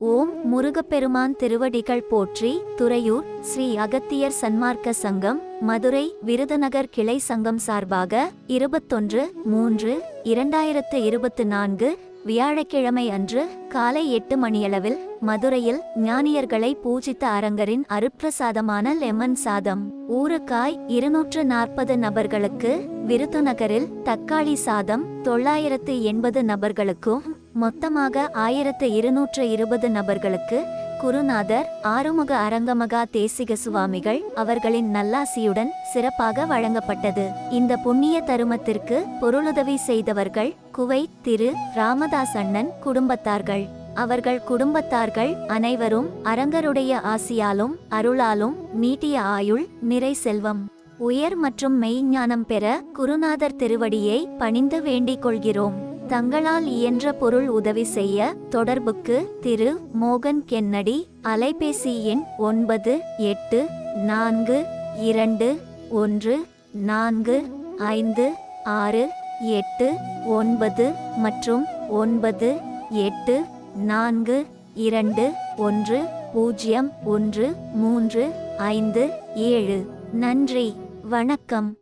ஓம் முருகப்பெருமான் திருவடிகள் போற்றி துறையூர் ஸ்ரீ அகத்தியர் சன்மார்க்க சங்கம் மதுரை விருதுநகர் கிளை சங்கம் சார்பாக இருபத்தொன்று மூன்று இரண்டாயிரத்து இருபத்து நான்கு வியாழக்கிழமை அன்று காலை எட்டு மணியளவில் மதுரையில் ஞானியர்களை பூஜித்த அரங்கரின் அருட்பிரசாதமான லெமன் சாதம் ஊறுகாய் இருநூற்று நாற்பது நபர்களுக்கு விருதுநகரில் தக்காளி சாதம் தொள்ளாயிரத்து எண்பது நபர்களுக்கும் மொத்தமாக ஆயிரத்து இருநூற்று இருபது நபர்களுக்கு குருநாதர் ஆறுமுக அரங்கமகா தேசிக சுவாமிகள் அவர்களின் நல்லாசியுடன் சிறப்பாக வழங்கப்பட்டது. இந்த புண்ணிய தருமத்திற்கு பொருளுதவி செய்தவர்கள் குவைத் திரு ராமதாஸ் அண்ணன் குடும்பத்தார்கள். அவர்கள் குடும்பத்தார்கள் அனைவரும் அரங்கருடைய ஆசியாலும் அருளாலும் நீட்டிய ஆயுள் நிறை செல்வம். உயர் மற்றும் மெய்ஞானம் பெற குருநாதர் திருவடியை பணிந்து வேண்டிக் கொள்கிறோம். தங்களால் இயன்ற பொருள் உதவி செய்ய தொடர்புக்கு திரு. மோகன் கென்னடி அலைபேசி எண் ஒன்பது எட்டு நான்கு இரண்டு ஒன்று நான்கு ஐந்து ஆறு எட்டு ஒன்பது மற்றும் ஒன்பது எட்டு நான்கு இரண்டு ஒன்று பூஜ்ஜியம் ஒன்று மூன்று ஐந்து ஏழு. நன்றி. வணக்கம்.